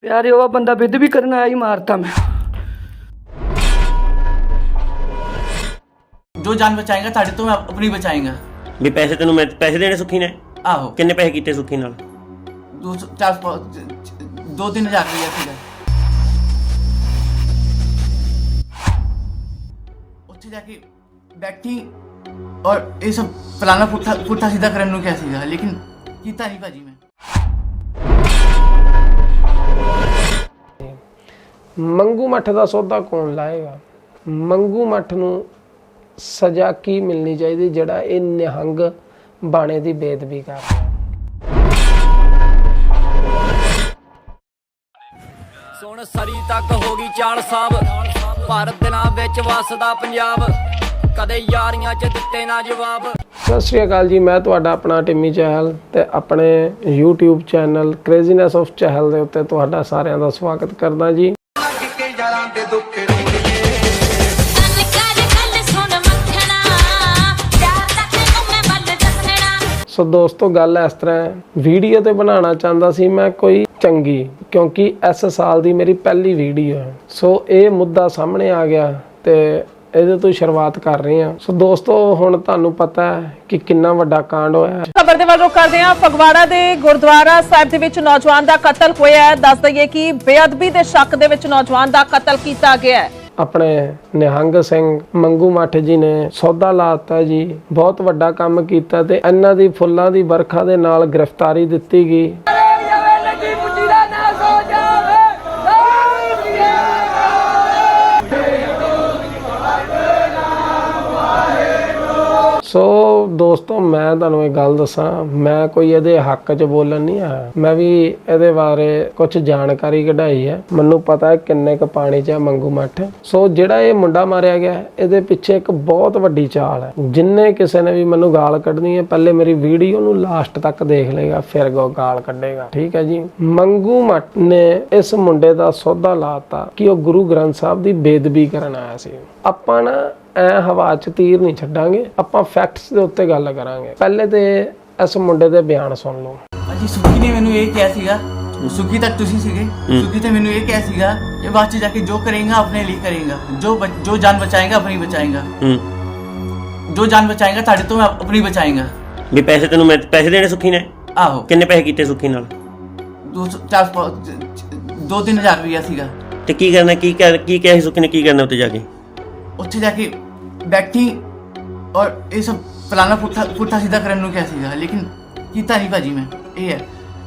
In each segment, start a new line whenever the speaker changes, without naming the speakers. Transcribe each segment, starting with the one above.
ਪਿਆਰੇ ਉਹ ਬੰਦਾ ਵਿਦ ਵੀ ਕਰਨ ਆਇਆ ਹੀ ਮਾਰਤਾ ਮੈਂ।
ਜੋ ਜਾਨ ਬਚਾਏਗਾ ਤੁਹਾਡੇ ਤੋਂ ਮੈਂ ਆਪਣੀ ਬਚਾਏਗਾ।
ਵੀ ਪੈਸੇ ਤੈਨੂੰ ਮੈਂ ਪੈਸੇ ਦੇਣੇ ਸੁੱਖੀ ਨੇ?
ਆਹੋ।
ਕਿੰਨੇ ਪੈਸੇ ਕੀਤੇ ਸੁੱਖੀ ਨਾਲ?
ਦੋ ਸੌ- ਚਾਰ ਸੌ- ਦੋ ਤਿੰਨ ਹਜ਼ਾਰ ਰੁਪਇਆ ਸੀਗਾ। ਉੱਥੇ ਜਾ ਕੇ ਬੈਠੀ ਔਰ ਇਹ ਸਭ ਫਲਾਣਾ ਪੁੱਠਾ ਪੁੱਠਾ ਸਿੱਧਾ ਕਰਨ ਨੂੰ ਕਿਹਾ ਸੀਗਾ ਲੇਕਿਨ ਕੀਤਾ ਨਹੀਂ ਭਾਜੀ ਮੈਂ।
ਮੰਗੂ ਮੱਠ ਦਾ ਸੌਦਾ ਕੌਣ ਲਾਏਗਾ? ਮੰਗੂ ਮੱਠ ਨੂੰ ਸਜ਼ਾ ਕੀ ਮਿਲਣੀ ਚਾਹੀਦੀ ਜਿਹੜਾ ਇਹ ਨਿਹੰਗ ਬਾਣੇ ਦੀ ਬੇਦਬੀ ਕਰ ਰਿਹਾ?
ਸੁਣ ਸਰੀ ਤੱਕ ਹੋ ਗਈ ਚਾਲ ਸਾਹਿਬ ਭਾਰਤ ਦਿਨਾਂ ਵਿੱਚ ਵਸਦਾ ਪੰਜਾਬ। ਕਦੇ ਯਾਰੀਆਂ 'ਚ ਦਿੱਤੇ ਨਾ ਜਵਾਬ।
ਸਤਿ ਸ਼੍ਰੀ ਅਕਾਲ ਜੀ ਮੈਂ ਤੁਹਾਡਾ ਆਪਣਾ ਟਿੰਮੀ ਚਹਿਲ ਤੇ ਆਪਣੇ YouTube channel craziness of Chahal ਦੇ ਉੱਤੇ ਤੁਹਾਡਾ ਸਾਰਿਆਂ ਦਾ ਸਵਾਗਤ ਕਰਦਾ ਜੀ। ਸੋ ਦੋਸਤੋ, ਗੱਲ ਇਸ ਤਰ੍ਹਾਂ ਹੈ। ਵੀਡੀਓ ਤੇ ਬਣਾਉਣਾ ਚਾਹੁੰਦਾ ਸੀ ਮੈਂ ਕੋਈ ਚੰਗੀ, ਕਿਉਂਕਿ ਇਸ ਸਾਲ ਦੀ ਮੇਰੀ ਪਹਿਲੀ ਵੀਡੀਓ ਹੈ। ਸੋ ਇਹ ਮੁੱਦਾ ਸਾਹਮਣੇ ਆ ਗਿਆ ਤੇ ਇਹਦੇ ਤੋਂ ਸ਼ੁਰੂਆਤ ਕਰ ਰਹੇ ਹਾਂ। ਸੋ ਦੋਸਤੋ, ਹੁਣ ਤੁਹਾਨੂੰ ਪਤਾ ਹੈ ਕਿ ਕਿੰਨਾ ਵੱਡਾ ਕਾਂਡ ਹੋਇਆ
ਖਬਰ ਦੇ ਵੱਲ ਰੁਕ ਕਰਦੇ ਹਾਂ। ਫਗਵਾੜਾ ਦੇ ਗੁਰਦੁਆਰਾ ਸਾਹਿਬ ਦੇ ਵਿੱਚ ਨੌਜਵਾਨ ਦਾ ਕਤਲ ਹੋਇਆ ਹੈ। ਦੱਸ ਦਈਏ ਕਿ ਬੇਅਦਬੀ ਦੇ ਸ਼ੱਕ ਦੇ ਵਿੱਚ ਨੌਜਵਾਨ ਦਾ ਕਤਲ ਕੀਤਾ ਗਿਆ ਹੈ।
ਆਪਣੇ ਨਿਹੰਗ ਸਿੰਘ ਮੰਗੂ ਮੱਠ ਜੀ ਨੇ ਸੌਦਾ ਲਾਤਾ ਜੀ। ਬਹੁਤ ਵੱਡਾ ਕੰਮ ਕੀਤਾ ਤੇ ਇਹਨਾਂ ਦੀ ਫੁੱਲਾਂ ਦੀ ਵਰਖਾ ਦੇ ਨਾਲ ਗ੍ਰਿਫਤਾਰੀ ਦਿੱਤੀ ਗਈ। ਦੋਸਤੋ, ਮੈਂ ਤੁਹਾਨੂੰ ਇਹ ਗੱਲ ਦੱਸਾਂ। ਮੈਂ ਕੋਈ ਇਹਦੇ ਹੱਕ 'ਚ ਬੋਲਣ ਨਹੀਂ ਆਇਆ। ਮੈਂ ਵੀ ਇਹਦੇ ਬਾਰੇ ਕੁਝ ਜਾਣਕਾਰੀ ਕਢਾਈ ਹੈ। ਮੈਨੂੰ ਪਤਾ ਹੈ ਕਿੰਨੇ ਕ ਪਾਣੀ 'ਚ ਹੈ ਮੰਗੂ ਮੱਠ। ਸੋ ਜਿਹੜਾ ਇਹ ਮੁੰਡਾ ਮਾਰਿਆ ਗਿਆ, ਇਹਦੇ ਪਿੱਛੇ ਇੱਕ ਬਹੁਤ ਵੱਡੀ ਚਾਲ ਹੈ। ਜਿੰਨੇ ਕਿਸੇ ਨੇ ਵੀ ਮੈਨੂੰ ਗਾਲ ਕੱਢਣੀ ਹੈ, ਪਹਿਲੇ ਮੇਰੀ ਵੀਡੀਓ ਨੂੰ ਲਾਸਟ ਤੱਕ ਦੇਖ ਲੇਗਾ ਫਿਰ ਗੋ ਗਾਲ ਕੱਢੇਗਾ। ਠੀਕ ਹੈ ਜੀ? ਮੰਗੂ ਮੱਠ ਨੇ ਇਸ ਮੁੰਡੇ ਦਾ ਸੌਦਾ ਲਾਤਾ ਕਿ ਉਹ ਗੁਰੂ ਗ੍ਰੰਥ ਸਾਹਿਬ ਦੀ ਬੇਦਬੀ ਕਰਨ ਆਇਆ ਸੀ। ਆਪਾਂ ਨਾ ਐ ਹਵਾ 'ਚ ਤੀਰ ਨਹੀਂ ਛੱਡਾਂਗੇ ਆਪਾਂ ਫੈਕਟਸ ਦੇ ਉੱਤੇ ਗੱਲ ਕਰਾਂਗੇ। ਪਹਿਲੇ ਤੇ ਇਸ ਮੁੰਡੇ ਦੇ ਬਿਆਨ ਸੁਣ ਲਓ।
ਭਾਜੀ ਸੁਖੀ ਨੇ ਮੈਨੂੰ ਇਹ ਕਿਹਾ ਸੀਗਾ। ਸੁਖੀ ਤੱਕ ਤੁਸੀਂ ਸੀਗੇ। ਸੁਖੀ ਤੇ ਮੈਨੂੰ ਇਹ ਕਿਹਾ ਸੀਗਾ ਕਿ ਬਾਅਦ ਚ ਜਾ ਕੇ ਜੋ ਕਰੇਗਾ ਆਪਣੇ ਲਈ ਕਰੇਗਾ। ਜੋ ਜੋ ਜਾਨ ਬਚਾਏਗਾ ਆਪਣੀ ਬਚਾਏਗਾ।
ਹੂੰ।
ਜੋ ਜਾਨ ਬਚਾਏਗਾ ਤੁਹਾਡੇ ਤੋਂ ਮੈਂ ਆਪਣੀ ਬਚਾਏਗਾ।
ਵੀ ਪੈਸੇ ਤੈਨੂੰ ਮੈਂ ਪੈਸੇ ਦੇਣੇ ਸੁੱਖੀ ਨੇ?
ਆਹੋ।
ਕਿੰਨੇ ਪੈਸੇ ਕੀਤੇ ਸੁੱਖੀ ਨਾਲ?
ਦੋ ਸੌ- ਚਾਰ ਸੌ- ਦੋ ਤਿੰਨ ਹਜ਼ਾਰ ਰੁਪਇਆ ਸੀਗਾ।
ਤੇ ਕੀ ਕਰਨਾ ਕੀ ਕਰ ਕੀ ਕਿਹਾ ਸੁੱਖੀ ਨੇ ਕੀ ਕਰਨਾ ਉੱਤੇ ਜਾ ਕੇ?
ਉੱਥੇ ਜਾ ਕੇ ਬੈਠੀ ਔਰ ਇਹ ਸਭ ਫਲਾਣਾ ਪੁੱਠਾ ਪੁੱਠਾ ਸਿੱਧਾ ਕਰਨ ਨੂੰ ਕਿਹਾ ਸੀਗਾ, ਲੇਕਿਨ ਕੀਤਾ ਨਹੀਂ ਭਾਜੀ ਮੈਂ, ਇਹ ਹੈ।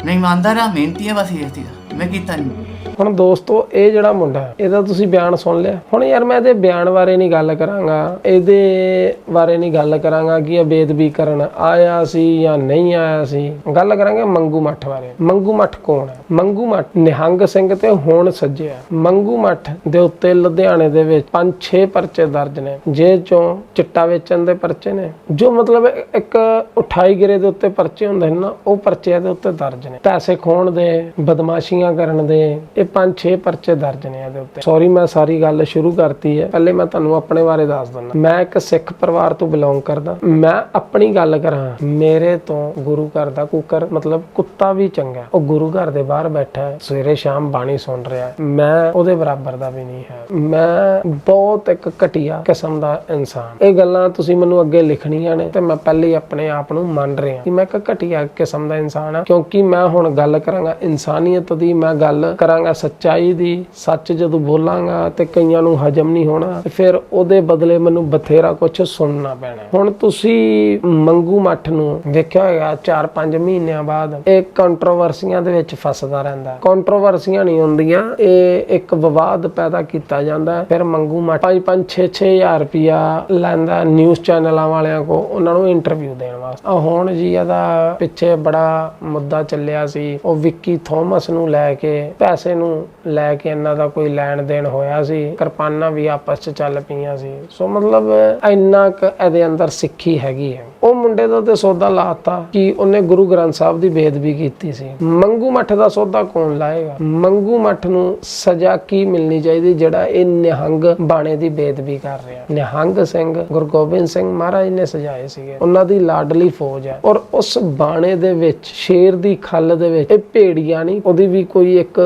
ਨਹੀਂ ਇਮਾਨਦਾਰ ਆ ਮਿਹਨਤੀ ਆ ਬਸ ਇਹ ਸੀਗਾ। ਮੈਂ ਕੀਤਾ ਨਹੀਂ।
ਹੁਣ ਦੋਸਤੋ, ਇਹ ਜਿਹੜਾ ਮੁੰਡਾ ਇਹਦਾ ਤੁਸੀਂ ਬਿਆਨ ਸੁਣ ਲਿਆ। ਹੁਣ ਯਾਰ ਮੈਂ ਇਹਦੇ ਬਿਆਨ ਬਾਰੇ ਨਹੀਂ ਗੱਲ ਕਰਾਂਗਾ। ਇਹਦੇ ਬਾਰੇ ਨਹੀਂ ਗੱਲ ਕਰਾਂਗਾ ਕਿ ਇਹ ਬੇਦਬੀ ਕਰਨ ਆਇਆ ਸੀ ਜਾਂ ਨਹੀਂ ਆਇਆ ਸੀ। ਗੱਲ ਕਰਾਂਗੇ ਮੰਗੂ ਮੱਠ ਬਾਰੇ। ਮੰਗੂ ਮੱਠ ਕੌਣ ਹੈ? ਮੰਗੂ ਮੱਠ ਨਿਹੰਗ ਸਿੰਘ ਤੇ ਹੁਣ ਸੱਜਿਆ ਮੰਗੂ ਮੱਠ ਦੇ ਉੱਤੇ ਲੁਧਿਆਣੇ ਦੇ ਵਿੱਚ 5-6 ਪਰਚੇ ਦਰਜ ਨੇ। ਜੇ ਚੋਂ ਚਿੱਟਾ ਵੇਚਣ ਦੇ ਪਰਚੇ ਨੇ। ਜੋ ਮਤਲਬ ਇੱਕ ਉਠਾਈ ਗਿਰੇ ਦੇ ਉੱਤੇ ਪਰਚੇ ਹੁੰਦੇ ਨੇ ਨਾ, ਉਹ ਪਰਚੇ ਦੇ ਉੱਤੇ ਦਰਜ ਨੇ। ਪੈਸੇ ਖੋਣ ਦੇ, ਬਦਮਾਸ਼ੀਆਂ ਕਰਨ ਦੇ ਇਹ 5-6 ਪਰਚੇ ਦਰਜ ਨੇ ਇਹਦੇ ਉੱਤੇ। ਸੌਰੀ ਮੈਂ ਸਾਰੀ ਗੱਲ ਸ਼ੁਰੂ ਕਰਤੀ ਹੈ। ਪਹਿਲੇ ਮੈਂ ਤੁਹਾਨੂੰ ਆਪਣੇ ਬਾਰੇ ਦੱਸ ਦਿੰਦਾ। ਮੈਂ ਇੱਕ ਸਿੱਖ ਪਰਿਵਾਰ ਤੋਂ ਬਿਲੋਂਗ ਕਰਦਾ। ਮੈਂ ਆਪਣੀ ਗੱਲ ਕਰਾਂ, ਮੇਰੇ ਤੋਂ ਗੁਰੂ ਘਰ ਦਾ ਕੁੱਕਰ, ਮਤਲਬ ਕੁੱਤਾ ਵੀ ਚੰਗਾ ਉਹ ਗੁਰੂ ਘਰ ਦੇ ਬਾਹਰ ਬੈਠਾ ਹੈ, ਸਵੇਰੇ ਸ਼ਾਮ ਬਾਣੀ ਸੁਣ ਰਿਹਾ ਹੈ। ਮੈਂ ਉਹਦੇ ਬਰਾਬਰ ਦਾ ਵੀ ਨਹੀਂ ਹੈ। ਮੈਂ ਬਹੁਤ ਇੱਕ ਘਟੀਆ ਕਿਸਮ ਦਾ ਇਨਸਾਨ। ਇਹ ਗੱਲਾਂ ਤੁਸੀਂ ਮੈਨੂੰ ਅੱਗੇ ਲਿਖਣੀਆਂ ਨੇ ਤੇ ਮੈਂ ਪਹਿਲੇ ਆਪਣੇ ਆਪ ਨੂੰ ਮੰਨ ਰਿਹਾ ਕਿ ਮੈਂ ਇੱਕ ਘਟੀਆ ਕਿਸਮ ਦਾ ਇਨਸਾਨ ਹਾਂ। ਕਿਉਂਕਿ ਮੈਂ ਹੁਣ ਗੱਲ ਕਰਾਂਗਾ ਇਨਸਾਨੀਅਤ ਦੀ, ਮੈਂ ਗੱਲ ਕਰਾਂਗਾ ਸੱਚਾਈ ਦੀ ਸੱਚ ਜਦੋਂ ਬੋਲਾਂਗਾ ਤੇ ਕਈਆਂ ਨੂੰ ਹਜਮ ਨਹੀਂ ਹੋਣਾ ਫਿਰ ਉਹਦੇ ਬਦਲੇ ਮੈਨੂੰ ਬਥੇਰਾ ਕੁਝ ਸੁਣਨਾ ਪੈਣਾ। ਹੁਣ ਤੁਸੀਂ ਮੰਗੂ ਮੱਠ ਨੂੰ ਵੇਖਿਆ ਹੋਏਗਾ 4-5 ਮਹੀਨਿਆਂ ਬਾਅਦ ਇਹ ਕੰਟਰੋਵਰਸੀਆਂ ਦੇ ਵਿੱਚ ਫਸਦਾ ਰਹਿੰਦਾ ਕੰਟਰੋਵਰਸੀਆਂ ਨਹੀਂ ਹੁੰਦੀਆਂ, ਇਹ ਇੱਕ ਵਿਵਾਦ ਪੈਦਾ ਕੀਤਾ ਜਾਂਦਾ ਫਿਰ ਮੰਗੂ ਮੱਠ 5-5 6-6 ਹਜ਼ਾਰ ਰੁਪਿਆ ਲੈਂਦਾ ਨਿਊਜ਼ ਚੈਨਲਾਂ ਵਾਲਿਆਂ ਕੋ ਉਹਨਾਂ ਨੂੰ ਇੰਟਰਵਿਊ ਦੇਣ ਵਾਸਤੇ। ਆ ਹੁਣ ਜੀ ਇਹਦਾ ਪਿੱਛੇ ਬੜਾ ਮੁੱਦਾ ਚੱਲਿਆ ਸੀ, ਉਹ ਵਿੱਕੀ ਥੋਮਸ ਨੂੰ ਲੈ ਕੇ ਪੈਸੇ ਨੂੰ ਲੈ ਕੇ ਇਹਨਾਂ ਦਾ ਕੋਈ ਲੈਣ ਦੇਣ ਹੋਇਆ ਸੀ, ਕਿਰਪਾਨਾਂ ਵੀ ਆਪਸ ਚ ਚੱਲ ਪਈਆਂ ਸੀ। ਸੋ ਮਤਲਬ, ਇੰਨਾ ਕੁ ਇਹਦੇ ਅੰਦਰ ਸਿੱਖੀ ਹੈਗੀ ਹੈ। ਉਹ ਮੁੰਡੇ ਦਾ ਤੇ ਸੌਦਾ ਲਾਤਾ ਕਿ ਉਹਨੇ ਗੁਰੂ ਗ੍ਰੰਥ ਸਾਹਿਬ ਦੀ ਬੇਦਬੀ ਕੀਤੀ ਸੀ। ਮੰਗੂ ਮੱਠ ਦਾ ਸੌਦਾ ਕੌਣ ਲਾਏਗਾ? ਮੰਗੂ ਮੱਠ ਨੂੰ ਸਜ਼ਾ ਕੀ ਮਿਲਣੀ ਚਾਹੀਦੀ ਜਿਹੜਾ ਇਹ ਨਿਹੰਗ ਬਾਣੇ ਦੀ ਬੇਦਬੀ ਕਰ ਰਿਹਾ? ਨਿਹੰਗ ਸਿੰਘ, ਗੁਰੂ ਗੋਬਿੰਦ ਸਿੰਘ ਮਹਾਰਾਜ ਨੇ ਸਜਾਏ ਸੀਗੇ। ਉਹਨਾਂ ਦੀ ਲਾਡਲੀ ਫੌਜ ਹੈ। ਔਰ ਉਸ ਬਾਣੇ ਦੇ ਵਿੱਚ, ਸ਼ੇਰ ਦੀ ਖੱਲ ਦੇ ਵਿੱਚ, ਇਹ ਭੇੜੀਆਂ ਨਹੀਂ, ਉਹਦੀ ਵੀ ਕੋਈ ਇੱਕ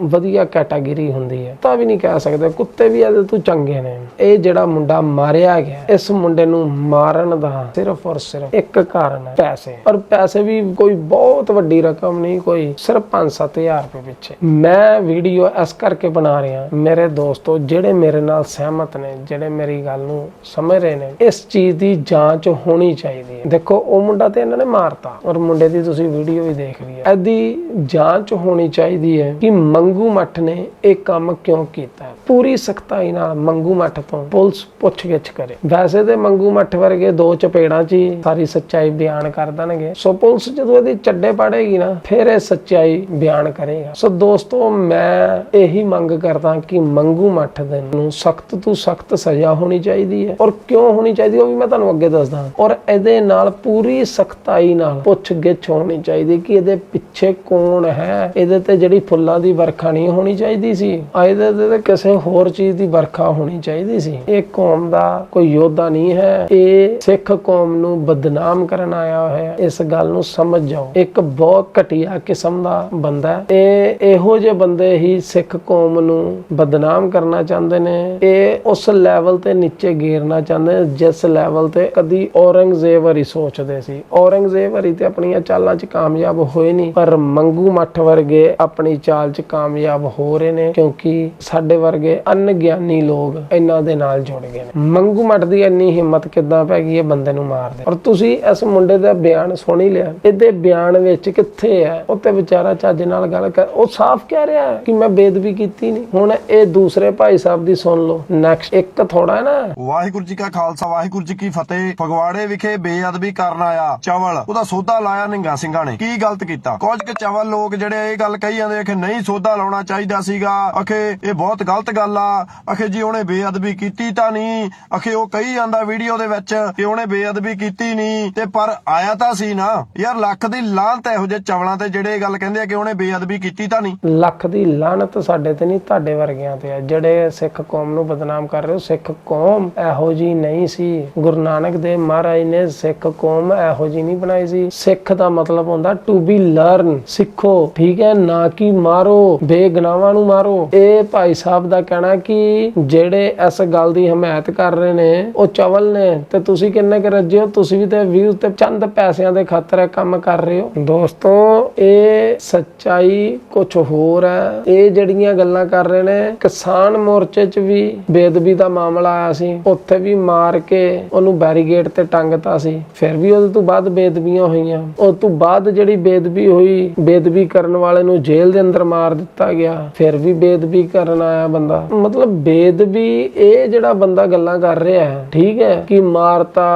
ਵਧੀਆ ਕੈਟਾਗਰੀ ਹੁੰਦੀ ਹੈ। ਤਾਂ ਵੀ ਨਹੀਂ ਕਹਿ ਸਕਦੇ, ਕੁੱਤੇ ਵੀ ਇਹਦੇ ਤੋਂ ਚੰਗੇ ਨੇ। ਇਹ ਜਿਹੜਾ ਮੁੰਡਾ ਮਾਰਿਆ ਗਿਆ, ਇਸ ਮੁੰਡੇ ਨੂੰ ਮਾਰਨ ਦਾ ਸਿਰਫ ਔਰ ਸਿਰਫ ਇੱਕ ਕਾਰਨ ਹੈ ਪੈਸੇ। ਔਰ ਪੈਸੇ ਵੀ ਕੋਈ ਬਹੁਤ ਵੱਡੀ ਰਕਮ ਨਹੀਂ, ਕੋਈ ਸਿਰਫ 5-7000 ਰੁਪਏ ਪਿੱਛੇ। ਮੈਂ ਵੀਡੀਓ ਇਸ ਕਰਕੇ ਬਣਾ ਰਿਹਾ, ਮੇਰੇ ਦੋਸਤੋ, ਜਿਹੜੇ ਮੇਰੇ ਨਾਲ ਸਹਿਮਤ ਨੇ, ਜਿਹੜੇ ਮੇਰੀ ਗੱਲ ਨੂੰ ਸਮਝ ਰਹੇ ਨੇ, ਇਸ ਚੀਜ਼ ਦੀ ਜਾਂਚ ਹੋਣੀ ਚਾਹੀਦੀ ਹੈ। ਦੇਖੋ, ਉਹ ਮੁੰਡਾ ਤੇ ਇਹਨਾਂ ਨੇ ਮਾਰਤਾ, ਔਰ ਮੁੰਡੇ ਦੀ ਤੁਸੀਂ ਵੀਡੀਓ ਵੀ ਦੇਖ ਲਈ ਹੈ। ਇਹਦੀ ਜਾਂਚ ਹੋਣੀ ਚਾਹੀਦੀ ਹੈ ਕਿ ਮੰਗੂ ਮੱਠ ਨੇ ਇਹ ਕੰਮ ਕਿਉਂ ਕੀਤਾ ਪੂਰੀ ਸਖਤਾਈ ਨਾਲ ਮੰਗੂ ਮੱਠ ਤੋਂ ਪੁਲਿਸ ਪੁੱਛਗਿੱਛ ਕਰੇ। ਵੈਸੇ ਤੇ ਮੰਗੂ ਮੱਠ ਵਰਗੇ ਦੋ ਚਪੇੜਾਂ 'ਚ ਹੀ ਸਾਰੀ ਸੱਚਾਈ ਬਿਆਨ ਕਰ ਦੇਣਗੇ। ਸੋ ਪੁਲਿਸ ਜਦੋਂ ਇਹਦੀ ਚੱਡੇ ਪਾੜੇਗੀ ਨਾ, ਫਿਰ ਇਹ ਸੱਚਾਈ ਬਿਆਨ ਕਰੇਗਾ। ਸੋ ਦੋਸਤੋ, ਮੈਂ ਇਹੀ ਮੰਗ ਕਰਦਾ ਕਿ ਮੰਗੂ ਮੱਠ ਦੇ ਨੂੰ ਸਖਤ ਤੋਂ ਸਖਤ ਸਜ਼ਾ ਹੋਣੀ ਚਾਹੀਦੀ ਹੈ। ਔਰ ਕਿਉਂ ਹੋਣੀ ਚਾਹੀਦੀ ਉਹ ਵੀ ਮੈਂ ਤੁਹਾਨੂੰ ਅੱਗੇ ਦੱਸਦਾ। ਔਰ ਇਹਦੇ ਨਾਲ ਪੂਰੀ ਸਖਤਾਈ ਨਾਲ ਪੁੱਛਗਿੱਛ ਹੋਣੀ ਚਾਹੀਦੀ ਕਿ ਇਹਦੇ ਪਿੱਛੇ ਕੌਣ ਹੈ। ਇਹਦੇ ਤੇ ਜਿਹੜੀ ਫੁੱਲਾਂ ਦੀ ਵਰਖਾ ਨਹੀਂ ਹੋਣੀ ਚਾਹੀਦੀ ਸੀ। ਇਹਦੇ ਤੇ ਕਿਸੇ ਹੋਰ ਚੀਜ਼ ਦੀ ਵਰਖਾ ਹੋਣੀ ਚਾਹੀਦੀ ਸੀ। ਇਹ ਕੌਮ ਦਾ ਕੋਈ ਯੋਧਾ ਨਹੀਂ ਹੈ। ਇਹ ਸਿੱਖ ਕੌਮ ਨੂੰ ਬਦਨਾਮ ਕਰਨ ਆਇਆ ਹੋਇਆ ਇਸ ਗੱਲ ਨੂੰ ਸਮਝ ਜਾਓ। ਇੱਕ ਬਹੁਤ ਘਟੀਆ ਕਿਸਮ ਦਾ ਬੰਦਾ ਹੈ। ਇਹ ਇਹੋ ਜਿਹੇ ਬੰਦੇ ਹੀ ਸਿੱਖ ਕੌਮ ਨੂੰ ਬਦਨਾਮ ਕਰਨਾ ਚਾਹੁੰਦੇ ਨੇ। ਇਹ ਉਸ ਲੈਵਲ ਤੇ ਨੀਚੇ ਗੇਰਨਾ ਚਾਹੁੰਦੇ ਨੇ, ਜਿਸ ਲੈਵਲ ਤੇ ਕਦੀ ਔਰੰਗਜ਼ੇਬ ਵਰੀ ਸੋਚਦੇ ਸੀ। ਔਰੰਗਜ਼ੇਬ ਵਰੀ ਤੇ ਆਪਣੀਆਂ ਚਾਲਾਂ 'ਚ ਕਾਮਯਾਬ ਹੋਏ ਨਹੀਂ, ਪਰ ਮੰਗੂ ਮੱਠ ਵਰਗੇ ਆਪਣੀ ਚਾਲ 'ਚ ਕਾਮਯਾਬ ਹੋ ਰਹੇ ਨੇ, ਕਿਉਂਕਿ ਸਾਡੇ ਵਰਗੇ ਅਨਗਿਆਨੀ ਲੋਕ ਇਹਨਾਂ ਦੇ ਨਾਲ ਜੁੜ ਗਏ ਨੇ। ਮੰਗੂ ਮੱਠ ਦੀ ਇੰਨੀ ਹਿੰਮਤ ਕਿੱਦਾਂ ਪੈ ਗਈ, ਇਹ ਬੰਦੇ ਨੂੰ ਮਾਰ ਔਰ ਤੁਸੀਂ ਇਸ ਮੁੰਡੇ ਦਾ ਬਿਆਨ ਸੁਣ ਹੀ ਲਿਆ। ਇਹਦੇ ਬਿਆਨ ਵਿੱਚ ਕਿੱਥੇ ਹੈ? ਉਹ ਤੇ ਵਿਚਾਰਾ ਚੱਜ ਨਾਲ ਗੱਲ ਕਰ ਉਹ ਸਾਫ਼ ਕਹਿ ਰਿਹਾ ਕਿ ਮੈਂ ਬੇਦਬੀ ਕੀਤੀ ਨਹੀਂ। ਹੁਣ ਇਹ ਦੂਸਰੇ ਭਾਈ ਸਾਹਿਬ ਦੀ ਸੁਣ ਲਓ। ਨੈਕਸਟ ਇੱਕ ਥੋੜਾ ਨਾ।
ਵਾਹਿਗੁਰੂ ਜੀ ਕਾ ਖਾਲਸਾ ਵਾਹਿਗੁਰੂ ਜੀ ਕੀ ਫਤਿਹ। ਫਗਵਾੜੇ ਵਿਖੇ ਬੇਅਦਬੀ ਕਰਨ ਆਇਆ ਚਵਲ। ਉਹਦਾ ਸੋਧਾ ਲਾਇਆ ਨਿੰਗਾ ਸਿੰਘਾਂ ਨੇ। ਕੀ ਗਲਤ ਕੀਤਾ? ਕੁਝ ਕੁ ਚਵਲ ਲੋਕ ਜਿਹੜੇ ਇਹ ਗੱਲ ਕਹੀ ਜਾਂਦੇ ਆ ਕਿ ਨਹੀਂ ਸੋਧਾ ਲਾਉਣਾ ਚਾਹੀਦਾ ਸੀਗਾ। ਅਖੇ ਇਹ ਬਹੁਤ ਗਲਤ ਗੱਲ ਆ। ਅਖੇ ਜੀ ਉਹਨੇ ਬੇਅਦਬੀ ਕੀਤੀ ਤਾਂ ਨਹੀਂ। ਅਖੇ ਉਹ ਕਹੀ ਜਾਂਦਾ ਵੀਡੀਓ ਦੇ ਵਿੱਚ ਕਿ ਉਹਨੇ ਬੇਅਦਬੀ ਕੀਤੀ ਨਹੀਂ ਤੇ ਪਰ ਆਇਆ ਤਾਂ ਸੀ ਨਾ। ਯਾਰ, ਲੱਖ ਦੀ ਲਾਹਨਤ ਇਹੋ ਜਿਹੇ ਚਵਲਾਂ ਤੇ ਜਿਹੜੇ ਇਹ ਗੱਲ ਕਹਿੰਦੇ ਆ ਕਿ ਉਹਨੇ ਬੇਅਦਬੀ ਕੀਤੀ ਤਾਂ ਨਹੀਂ
ਲੱਖ ਦੀ ਲਾਹਨਤ ਸਾਡੇ ਤੇ ਨਹੀਂ ਤੁਹਾਡੇ ਵਰਗਿਆਂ ਤੇ ਆ। ਜਿਹੜੇ ਸਿੱਖ ਕੌਮ ਨੂੰ ਬਦਨਾਮ ਕਰ ਰਹੇ ਹੋ, ਸਿੱਖ ਕੌਮ ਇਹੋ ਜੀ ਨਹੀਂ ਸੀ। ਗੁਰੂ ਨਾਨਕ ਦੇਵ ਮਹਾਰਾਜ ਨੇ ਸਿੱਖ ਕੌਮ ਇਹੋ ਜੀ ਨਹੀਂ ਬਣਾਈ ਸੀ। ਸਿੱਖ ਦਾ ਮਤਲਬ ਹੁੰਦਾ ਟੂ ਬੀ ਲਰਨ ਸਿੱਖੋ, ਠੀਕ ਹੈ, ਨਾ ਕਿ ਮਾਰੋ ਬੇਗਨਾਵਾਂ ਨੂੰ ਮਾਰੋ। ਇਹ ਭਾਈ ਸਾਹਿਬ ਦਾ ਕਹਿਣਾ ਕਿ ਜਿਹੜੇ ਇਸ ਗੱਲ ਦੀ ਹਮਾਇਤ ਕਰ ਰਹੇ ਨੇ, ਉਹ ਚਵਲ ਨੇ, ਤੇ ਤੁਸੀਂ ਕਿੰਨੇ ਕੁ ਰੱਜੇ ਹੋ? ਤੁਸੀਂ ਵੀ ਤੇ ਵਿਊਜ਼ ਤੇ ਚੰਦ ਪੈਸਿਆਂ ਦੇ ਖਾਤਰ ਇਹ ਕੰਮ ਕਰ ਰਹੇ ਹੋ। ਦੋਸਤੋ, ਇਹ ਸੱਚਾਈ ਕੁਝ ਹੋਰ ਹੈ। ਇਹ ਜਿਹੜੀਆਂ ਗੱਲਾਂ ਕਰ ਰਹੇ ਨੇ, ਕਿਸਾਨ ਮੋਰਚੇ 'ਚ ਵੀ ਬੇਦਬੀ ਦਾ ਮਾਮਲਾ ਆਇਆ ਸੀ। ਉੱਥੇ ਵੀ ਮਾਰ ਕੇ ਉਹਨੂੰ ਬੈਰੀਗੇਡ ਤੇ ਟੰਗਤਾ ਸੀ। ਫਿਰ ਵੀ ਉਹਦੇ ਤੋਂ ਬਾਅਦ ਬੇਦਬੀਆਂ ਹੋਈਆਂ। ਉਹ ਤੋਂ ਬਾਅਦ ਜਿਹੜੀ ਬੇਦਬੀ ਹੋਈ ਬੇਦਬੀ ਕਰਨ ਵਾਲੇ ਨੂੰ ਜੇਲ੍ਹ ਦੇ ਅੰਦਰ ਮਾਰ ਦਿੱਤਾ ਗਿਆ। ਫਿਰ ਵੀ ਬੇਦਬੀ ਕਰਨ ਆਇਆ ਬੰਦਾ। ਮਤਲਬ ਬੇਦਬੀ ਇਹ ਜਿਹੜਾ ਬੰਦਾ ਗੱਲਾਂ ਕਰ ਰਿਹਾ ਹੈ, ਠੀਕ ਹੈ, ਕਿ ਮਾਰਤਾ,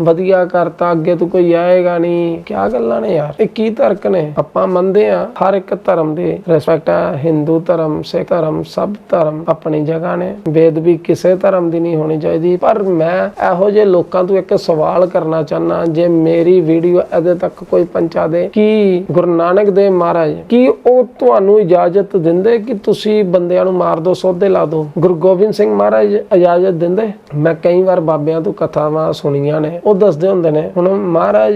ਵਧੀਆ ਕਰਤਾ, ਅੱਗੇ ਤੂੰ ਕੋਈ ਆਏਗਾ ਨਹੀਂ। ਕਿਆ ਗੱਲਾਂ ਨੇ ਯਾਰ? ਇਹ ਕੀ ਤਰਕ ਨੇ? ਆਪਾਂ ਮੰਨਦੇ ਆ ਹਰ ਇੱਕ ਧਰਮ ਦੀ ਰਿਸਪੈਕਟ ਹੈ ਹਿੰਦੂ ਧਰਮ ਸਿੱਖ ਧਰਮ, ਸਭ ਧਰਮ ਆਪਣੀ ਜਗ੍ਹਾ ਨੇ। ਬੇਦਬੀ ਕਿਸੇ ਧਰਮ ਦੀ ਨਹੀਂ ਹੋਣੀ ਚਾਹੀਦੀ। ਪਰ ਮੈਂ ਇਹੋ ਜਿਹੇ ਲੋਕਾਂ ਤੋਂ ਇੱਕ ਸਵਾਲ ਕਰਨਾ ਚਾਹਨਾ ਜੇ ਮੇਰੀ ਵੀਡੀਓ ਅਜੇ ਤੱਕ ਕੋਈ ਪਹੁੰਚਾ ਦੇ, ਕਿ ਗੁਰੂ ਨਾਨਕ ਦੇਵ ਮਹਾਰਾਜ, ਕੀ ਉਹ ਤੁਹਾਨੂੰ ਇਜਾਜ਼ਤ ਦਿੰਦੇ ਕਿ ਤੁਸੀਂ ਬੰਦਿਆਂ ਨੂੰ ਮਾਰ ਦੋ, ਸੋਧੇ ਲਾ ਦੋ? ਗੁਰੂ ਗੋਬਿੰਦ ਸਿੰਘ ਮਹਾਰਾਜ ਇਜਾਜ਼ਤ ਦਿੰਦੇ? ਮੈਂ ਕਈ ਵਾਰ ਬਾਬਿਆਂ ਤੋਂ ਕਥਾਵਾਂ ਸੁਣੀਆਂ ਨੇ, ਉਹ ਦੱਸਦੇ ਹੁੰਦੇ ਨੇ। ਹੁਣ ਮਹਾਰਾਜ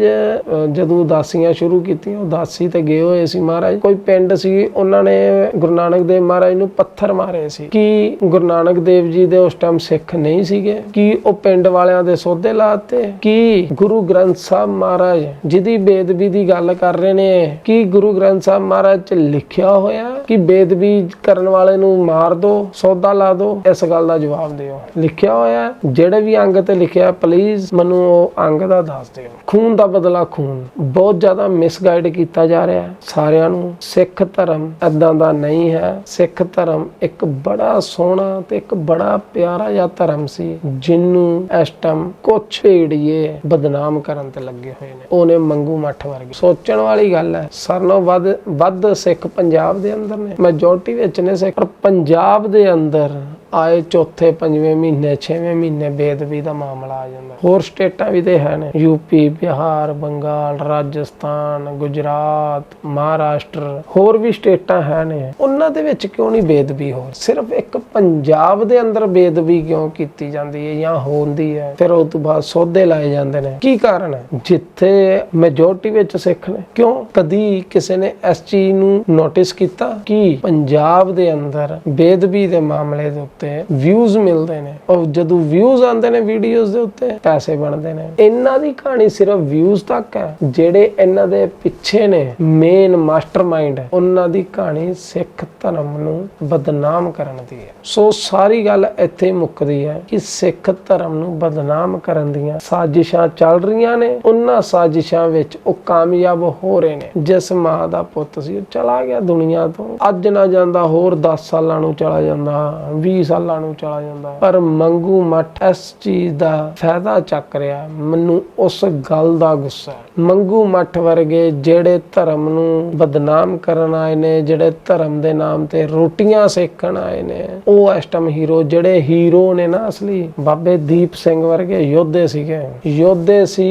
ਜਦੋਂ ਉਦਾਸੀਆਂ ਸ਼ੁਰੂ ਕੀਤੀਆਂ, ਉਦਾਸੀ ਤੇ ਗਏ ਹੋਏ ਸੀ ਮਹਾਰਾਜ। ਕੋਈ ਪਿੰਡ ਸੀ, ਉਹਨਾਂ ਨੇ ਗੁਰੂ ਨਾਨਕ ਦੇਵ ਮਹਾਰਾਜ ਨੂੰ ਪੱਥਰ ਮਾਰੇ ਸੀ। ਕਿ ਗੁਰੂ ਨਾਨਕ ਦੇਵ ਜੀ ਦੇ ਉਸ ਟਾਈਮ ਸਿੱਖ ਨਹੀਂ ਸੀਗੇ? ਕਿ ਉਹ ਪਿੰਡ ਵਾਲਿਆਂ ਦੇ ਸੋਧੇ ਲਾਤੇ? ਕਿ ਗੁਰੂ ਗ੍ਰੰਥ ਸਾਹਿਬ ਮਹਾਰਾਜ, ਜਿਹਦੀ ਬੇਦਬੀ ਦੀ ਗੱਲ ਕਰ ਰਹੇ ਨੇ, ਕਿ ਗੁਰੂ ਗ੍ਰੰਥ ਸਾਹਿਬ ਮਹਾਰਾਜ ਚ ਲਿਖਿਆ ਹੋਇਆ? ਕਿ ਬੇਦਬੀ ਕਰਨ ਵਾਲੇ ਨੂੰ ਮਾਰ ਦੋ, ਸੌਦਾ ਲਾ ਦੋ? ਇਸ ਗੱਲ ਦਾ ਜਵਾਬ ਦਿਓ। ਲਿਖਿਆ ਹੋਇਆ, ਜਿਹੜੇ ਵੀ ਅੰਗ ਤੇ ਲਿਖਿਆ ਪਲੀਜ਼ ਮੈਨੂੰ ਉਹ ਅੰਗ ਦਾ ਦੱਸ ਦਿਓ। ਖੂਨ ਦਾ ਬਦਲਾ ਖੂਨ। ਬਹੁਤ ਜ਼ਿਆਦਾ ਮਿਸਗਾਈਡ ਕੀਤਾ ਜਾ ਰਿਹਾ ਹੈ ਸਾਰਿਆਂ ਨੂੰ। ਸਿੱਖ ਧਰਮ ਐਦਾਂ ਦਾ ਨਹੀਂ ਹੈ। ਸਿੱਖ ਧਰਮ ਇੱਕ ਬੜਾ ਸੋਹਣਾ ਤੇ ਇੱਕ ਬੜਾ ਪਿਆਰਾ ਜਿਹਾ ਧਰਮ ਸੀ ਜਿਹਨੂੰ ਇਸ ਟਾਈਮ ਕੁਛ ਢੇੜੀਏ ਬਦਨਾਮ ਕਰਨ ਤੇ ਲੱਗੇ ਹੋਏ ਨੇ। ਉਹਨੇ ਮੰਗੂ ਮੱਠ ਵਰਗੇ। ਸੋਚਣ ਵਾਲੀ ਗੱਲ ਹੈ ਸਰਨੋਂ ਵੱਧ ਵੱਧ ਸਿੱਖ ਪੰਜਾਬ ਦੇ ਅੰਦਰ ਨੇ। ਮੈਜੋਰਟੀ ਵਿੱਚ ਨੇ ਸਿੱਖ। ਪਰ ਪੰਜਾਬ ਦੇ ਅੰਦਰ ਆਏ ਚੌਥੇ, ਪੰਜਵੇਂ ਮਹੀਨੇ, ਛੇਵੇਂ ਮਹੀਨੇ ਬੇਦਬੀ ਦਾ ਮਾਮਲਾ ਆ ਜਾਂਦਾ। ਹੋਰ ਸਟੇਟਾਂ ਵੀ ਤੇ ਹੈ ਨੇ। ਯੂਪੀ, ਬਿਹਾਰ, ਬੰਗਾਲ, ਰਾਜਸਥਾਨ, ਗੁਜਰਾਤ, ਮਹਾਰਾਸ਼ਟਰ, ਹੋਰ ਵੀ ਸਟੇਟਾਂ ਹੈ ਨੇ। ਉਹਨਾਂ ਦੇ ਵਿੱਚ ਕਿਉਂ ਨਹੀਂ ਬੇਦਬੀ ਹੋ ਸਿਰਫ ਇੱਕ ਪੰਜਾਬ ਦੇ ਅੰਦਰ ਬੇਦਬੀ ਕਿਉਂ ਕੀਤੀ ਜਾਂਦੀ ਹੈ ਜਾਂ ਹੁੰਦੀ ਹੈ? ਫਿਰ ਉਸ ਤੋਂ ਬਾਅਦ ਸੌਦੇ ਲਾਏ ਜਾਂਦੇ ਨੇ। ਕੀ ਕਾਰਨ ਹੈ? ਜਿੱਥੇ ਮੈਜੋਰਟੀ ਵਿੱਚ ਸਿੱਖ ਨੇ। ਕਿਉਂ? ਕਦੀ ਕਿਸੇ ਨੇ ਇਸ ਚੀਜ਼ ਨੂੰ ਨੋਟਿਸ ਕੀਤਾ ਕਿ ਪੰਜਾਬ ਦੇ ਅੰਦਰ ਬੇਦਬੀ ਦੇ ਮਾਮਲੇ ਦੇ ਉੱਤੇ ਵਿਊਜ਼ ਮਿਲਦੇ ਨੇ। ਔਰ ਜਦੋਂ ਵਿਊਜ਼ ਆਉਂਦੇ ਨੇ ਵੀਡੀਓਜ਼ ਦੇ ਉੱਤੇ, ਪੈਸੇ ਬਣਦੇ ਨੇ। ਇਹਨਾਂ ਦੀ ਕਹਾਣੀ ਸਿਰਫ ਵਿਊਜ਼ ਤੱਕ ਹੈ। ਜਿਹੜੇ ਇਹਨਾਂ ਦੇ ਪਿੱਛੇ ਨੇ ਮੇਨ ਮਾਸਟਰਮਾਈਂਡ ਹੈ, ਉਹਨਾਂ ਦੀ ਕਹਾਣੀ ਸਿੱਖ ਧਰਮ ਨੂੰ ਬਦਨਾਮ ਕਰਨ ਦੀ ਹੈ। ਸੋ ਸਾਰੀ ਗੱਲ ਇੱਥੇ ਮੁੱਕਦੀ ਹੈ ਕਿ ਸਿੱਖ ਧਰਮ ਨੂੰ ਬਦਨਾਮ ਕਰਨ ਦੀਆਂ ਸਾਜ਼ਿਸ਼ਾਂ ਚੱਲ ਰਹੀਆਂ ਨੇ। ਉਹਨਾਂ ਸਾਜ਼ਿਸ਼ਾਂ ਵਿੱਚ ਉਹ ਕਾਮਯਾਬ ਹੋ ਰਹੇ ਨੇ। ਜਿਸ ਮਾਂ ਦਾ ਪੁੱਤ ਸੀ, ਉਹ ਚਲਾ ਗਿਆ ਦੁਨੀਆ ਤੋਂ। ਅੱਜ ਨਾ ਜਾਂਦਾ, ਹੋਰ 10 ਸਾਲਾਂ ਨੂੰ ਚਲਾ ਜਾਂਦਾ 20 ਸਾਲਾਂ ਨੂੰ ਚਲਾ ਜਾਂਦਾ ਪਰ ਮੰਗੂ ਮੱਠ ਇਸ ਚੀਜ਼ ਦਾ ਫਾਇਦਾ ਚੱਕ ਰਿਹਾ ਮੈਨੂੰ ਉਸ ਗੱਲ ਦਾ ਗੁੱਸਾ ਮੰਗੂ ਮੱਠ ਵਰਗੇ ਜਿਹੜੇ ਧਰਮ ਨੂੰ ਬਦਨਾਮ ਕਰਨ ਆਏ ਨੇ, ਜਿਹੜੇ ਧਰਮ ਦੇ ਨਾਮ ਤੇ ਰੋਟੀਆਂ ਸੇਕਣ ਆਏ ਨੇ, ਉਹ ਇਸ ਹੀਰੋ ਜਿਹੜੇ ਹੀਰੋ ਨੇ ਨਾ ਅਸਲੀ, ਬਾਬੇ ਦੀਪ ਸਿੰਘ ਵਰਗੇ ਯੋਧੇ ਸੀਗੇ। ਯੋਧੇ ਸੀ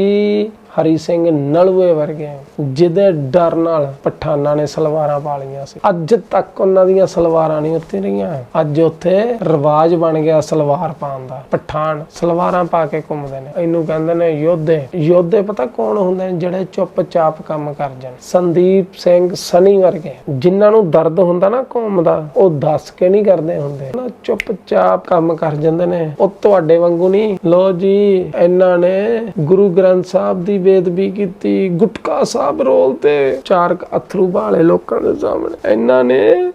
ਹਰੀ ਸਿੰਘ ਨਲੂਏ ਵਰਗੇ ਜਿਹਦੇ ਡਰ ਨਾਲ ਪਠਾਨਾਂ ਨੇ ਸਲਵਾਰਾਂ ਪਾ ਲਈਆਂ ਸੀ। ਅੱਜ ਤੱਕ ਉਹਨਾਂ ਦੀਆਂ ਸਲਵਾਰਾਂ ਨਹੀਂ ਉੱਤੇ ਰਹੀਆਂ। ਅੱਜ ਉੱਥੇ ਰਿਵਾਜ ਬਣ ਗਿਆ ਸਲਵਾਰ ਪਾਉਣ ਦਾ। ਪਠਾਨ ਸਲਵਾਰਾਂ ਪਾ ਕੇ ਘੁੰਮਦੇ ਨੇ। ਇਹਨੂੰ ਕਹਿੰਦੇ ਨੇ ਯੋਧੇ। ਯੋਧੇ ਪਤਾ ਕੌਣ ਹੁੰਦੇ ਨੇ? ਜਿਹੜੇ ਚੁੱਪਚਾਪ ਕੰਮ ਕਰ ਜਾਣ ਸੰਦੀਪ ਸਿੰਘ ਸਨੀ ਵਰਗੇ। ਜਿਨ੍ਹਾਂ ਨੂੰ ਦਰਦ ਹੁੰਦਾ ਨਾ ਕੌਮ ਦਾ, ਉਹ ਦੱਸ ਕੇ ਨਹੀਂ ਕਰਦੇ ਹੁੰਦੇ। ਨਾ ਚੁੱਪਚਾਪ ਕੰਮ ਕਰ ਜਾਂਦੇ ਨੇ। ਉਹ ਤੁਹਾਡੇ ਵਾਂਗੂ ਨਹੀਂ। ਲੋ ਜੀ, ਇਹਨਾਂ ਨੇ ਗੁਰੂ ਗ੍ਰੰਥ ਸਾਹਿਬ ਦੀ ਬੇਦਬੀ ਕੀਤੀ, ਗੁਟਕਾ ਸਾਹਿਬ ਰੋਲ ਤੇ ਚਾਰ ਅਥਰੂ ਵਾਲੇ ਲੋਕਾਂ ਦੇ ਸਾਹਮਣੇ। ਇਹਨਾਂ ਨੇ,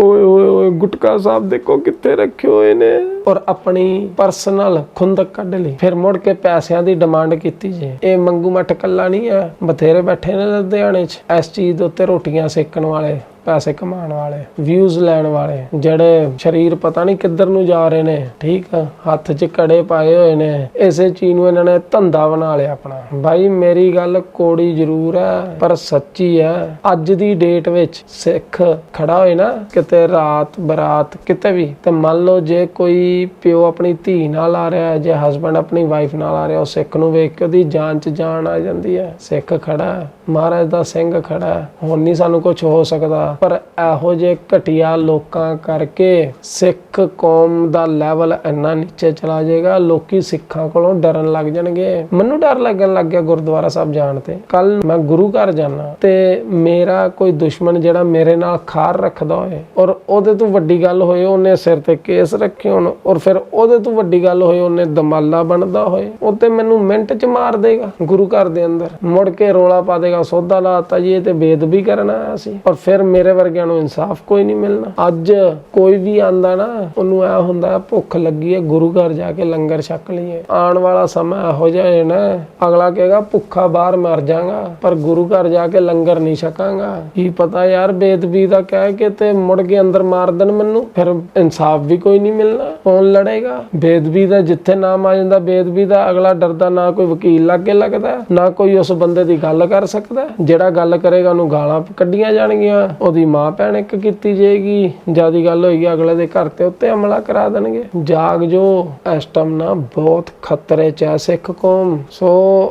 ਓਏ ਓਏ ਓਏ, ਗੁਟਕਾ ਸਾਹਿਬ ਦੇਖੋ ਕਿੱਥੇ ਰੱਖੇ ਹੋਏ ਨੇ। ਔਰ ਆਪਣੀ ਪਰਸਨਲ ਖੁੰਦਕ ਕੱਢ ਲਈ। ਫਿਰ ਮੁੜ ਕੇ ਪੈਸਿਆਂ ਦੀ ਡਿਮਾਂਡ ਕੀਤੀ ਜੇ। ਇਹ ਮੰਗੂ ਮੱਠ ਕੱਲਾ ਨਹੀਂ ਹੈ, ਬਥੇਰੇ ਬੈਠੇ ਨੇ ਲੁਧਿਆਣੇ 'ਚ। ਇਸ ਚੀਜ਼ ਦੇ ਉੱਤੇ ਰੋਟੀਆਂ ਸੇਕਣ ਵਾਲੇ। ਪੈਸੇ ਕਮਾਉਣ ਵਾਲੇ ਵਿਊਜ਼ ਲੈਣ ਵਾਲੇ, ਜਿਹੜੇ ਸਰੀਰ ਪਤਾ ਨਹੀਂ ਕਿੱਧਰ ਨੂੰ ਜਾ ਰਹੇ ਨੇ, ਠੀਕ ਆ, ਹੱਥ 'ਚ ਕੜੇ ਪਾਏ ਹੋਏ ਨੇ, ਇਸੇ ਚੀਜ਼ ਨੂੰ ਇਹਨਾਂ ਨੇ ਧੰਦਾ ਬਣਾ ਲਿਆ ਆਪਣਾ। ਬਾਈ, ਮੇਰੀ ਗੱਲ ਕੋੜੀ ਜ਼ਰੂਰ ਹੈ ਪਰ ਸੱਚੀ ਹੈ ਅੱਜ ਦੀ ਡੇਟ ਵਿੱਚ ਸਿੱਖ ਖੜਾ ਹੋਏ ਨਾ, ਕਿਤੇ ਰਾਤ, ਬਰਾਤ, ਕਿਤੇ ਵੀ, ਤੇ ਮੰਨ ਲਓ ਜੇ ਕੋਈ ਪਿਓ ਆਪਣੀ ਧੀ ਨਾਲ ਆ ਰਿਹਾ, ਜੇ ਹਸਬੰਡ ਆਪਣੀ ਵਾਈਫ ਨਾਲ ਆ ਰਿਹਾ, ਉਹ ਸਿੱਖ ਨੂੰ ਵੇਖ ਕੇ ਉਹਦੀ ਜਾਨ 'ਚ ਜਾਨ ਆ ਜਾਂਦੀ ਹੈ ਸਿੱਖ ਖੜਾ। ਹੈ ਮਹਾਰਾਜ ਦਾ ਸਿੰਘ ਖੜਾ ਹੁਣ ਨਹੀਂ ਸਾਨੂੰ ਕੁਝ ਹੋ ਸਕਦਾ। ਪਰ ਇਹੋ ਜਿਹੇ ਘਟੀਆ ਲੋਕਾਂ ਕਰਕੇ ਸਿੱਖ ਕੌਮ ਦਾ ਲੈਵਲ ਇੰਨਾ ਨੀਚੇ ਚਲਾ ਜਾਏਗਾ, ਲੋਕੀ ਸਿੱਖਾਂ ਕੋਲੋਂ ਡਰਨ ਲੱਗ ਜਾਣਗੇ। ਮੈਨੂੰ ਡਰ ਲੱਗਣ ਲੱਗ ਗਿਆ ਗੁਰਦੁਆਰਾ ਸਾਹਿਬ ਜਾਣ ਤੇ। ਕੱਲ ਮੈਂ ਗੁਰੂ ਘਰ ਜਾਣਾ ਤੇ ਮੇਰਾ ਕੋਈ ਦੁਸ਼ਮਣ ਜਿਹੜਾ ਮੇਰੇ ਨਾਲ ਖਾਰ ਰੱਖਦਾ ਹੋਏ ਔਰ ਉਹਦੇ ਤੋਂ ਵੱਡੀ ਗੱਲ ਹੋਏ ਉਹਨੇ ਸਿਰ ਤੇ ਕੇਸ ਰੱਖੇ ਹੋਣ ਔਰ ਫਿਰ ਉਹਦੇ ਤੋਂ ਵੱਡੀ ਗੱਲ ਹੋਏ ਉਹਨੇ ਦਮਾਲਾ ਬਣਦਾ ਹੋਏ, ਉਹ ਤੇ ਮੈਨੂੰ ਮਿੰਟ 'ਚ ਮਾਰ ਦੇਗਾ ਗੁਰੂ ਘਰ ਦੇ ਅੰਦਰ। ਮੁੜ ਕੇ ਰੋਲਾ ਪਾ ਦੇਗਾ ਸੋਧਾ ਲਾਤਾ ਜੀ, ਇਹ ਤੇ ਬੇਦਬੀ ਕਰਨ ਆਇਆ ਸੀ। ਪਰ ਫਿਰ ਮੇਰੇ ਵਰਗਿਆਂ ਨੂੰ ਇਨਸਾਫ ਕੋਈ ਨਹੀਂ ਮਿਲਣਾ। ਅੱਜ ਕੋਈ ਵੀ ਆਂਦਾ ਨਾ, ਉਹਨੂੰ ਐ ਹੁੰਦਾ, ਭੁੱਖ ਲੱਗੀ ਹੈ, ਗੁਰੂ ਘਰ ਜਾ ਕੇ ਲੰਗਰ ਛਕ ਲਈਏ। ਆਉਣ ਵਾਲਾ ਸਮਾਂ ਇਹੋ ਜਿਹਾ ਹੈ ਨਾ, ਅਗਲਾ ਕਹੇਗਾ, ਭੁੱਖਾ ਬਾਹਰ ਮਰ ਜਾਗਾ, ਪਰ ਗੁਰੂ ਘਰ ਜਾ ਕੇ ਲੰਗਰ ਨਹੀਂ ਛਕਾਂਗਾ। ਕੀ ਪਤਾ ਯਾਰ ਬੇਦਬੀ ਦਾ ਕਹਿ ਕੇ ਤੇ ਮੁੜ ਕੇ ਅੰਦਰ ਮਾਰ ਦੇਣ ਮੈਨੂੰ, ਫਿਰ ਇਨਸਾਫ ਵੀ ਕੋਈ ਨਹੀਂ ਮਿਲਣਾ। ਕੌਣ ਲੜੇਗਾ? ਬੇਦਬੀ ਦਾ ਜਿੱਥੇ ਨਾਮ ਆ ਜਾਂਦਾ ਬੇਦਬੀ ਦਾ ਅਗਲਾ ਡਰਦਾ, ਨਾ ਕੋਈ ਵਕੀਲ ਲੱਗੇ ਲੱਗਦਾ, ਨਾ ਕੋਈ ਉਸ ਬੰਦੇ ਦੀ ਗੱਲ ਕਰ ਸਕਦਾ। ਜਿਹੜਾ ਗੱਲ ਕਰੇਗਾ ਉਹਨੂੰ ਗਾਲਾਂ ਕੱਢੀਆਂ ਜਾਣਗੀਆਂ। ਉਹਦੀ ਮਾਂ ਭੈਣ ਇੱਕ ਕੀਤੀ ਜਾਏਗੀ। ਜਿਆਦੀ ਗੱਲ ਹੋਏਗੀ, ਅਗਲੇ ਦੇ ਘਰ ਤੇ ਉੱਤੇ ਹਮਲਾ ਕਰਾ ਦੇਣਗੇ। ਜਾਗ ਜੋ, ਇਸ ਟਾਈਮ ਨਾ ਬਹੁਤ ਖਤਰੇ ਚ ਹੈ ਸਿੱਖ ਕੌਮ। ਸੋ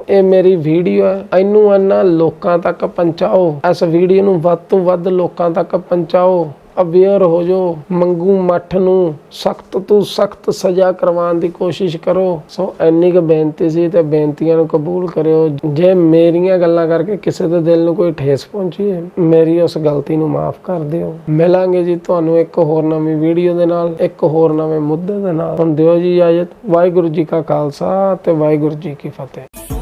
ਇਹ ਮੇਰੀ ਵੀਡੀਓ ਹੈ। ਇਹਨੂੰ ਇਹਨਾਂ ਲੋਕਾਂ ਤੱਕ ਪਹੁੰਚਾਓ। ਇਸ ਵੀਡੀਓ ਨੂੰ ਵੱਧ ਤੋਂ ਵੱਧ ਲੋਕਾਂ ਤੱਕ ਪਹੁੰਚਾਓ। ਅਵੇਅਰ ਹੋ ਜਾਓ, ਮੰਗੂ ਮੱਠ ਨੂੰ, ਸਖਤ ਤੋਂ ਸਖਤ ਸਜ਼ਾ ਕਰਵਾਉਣ ਦੀ ਕੋਸ਼ਿਸ਼ ਕਰੋ। ਸੋ ਇੰਨੀ ਕੁ ਬੇਨਤੀ ਸੀ ਤੇ ਬੇਨਤੀਆਂ ਨੂੰ ਕਬੂਲ ਕਰਿਓ। ਜੇ ਮੇਰੀਆਂ ਗੱਲਾਂ ਕਰਕੇ ਕਿਸੇ ਦੇ ਦਿਲ ਨੂੰ ਕੋਈ ਠੇਸ ਪਹੁੰਚੀ ਹੈ, ਮੇਰੀ ਉਸ ਗਲਤੀ ਨੂੰ ਮਾਫ ਕਰ ਦਿਓ। ਮਿਲਾਂਗੇ ਜੀ ਤੁਹਾਨੂੰ ਇੱਕ ਹੋਰ ਨਵੀਂ ਵੀਡੀਓ ਦੇ ਨਾਲ, ਇੱਕ ਹੋਰ ਨਵੇਂ ਮੁੱਦੇ ਦੇ ਨਾਲ। ਹੁਣ ਦਿਓ ਜੀ ਇਜਾਜ਼ਤ। ਵਾਹਿਗੁਰੂ ਜੀ ਕਾ ਖਾਲਸਾ ਤੇ ਵਾਹਿਗੁਰੂ ਜੀ ਕੀ ਫਤਿਹ।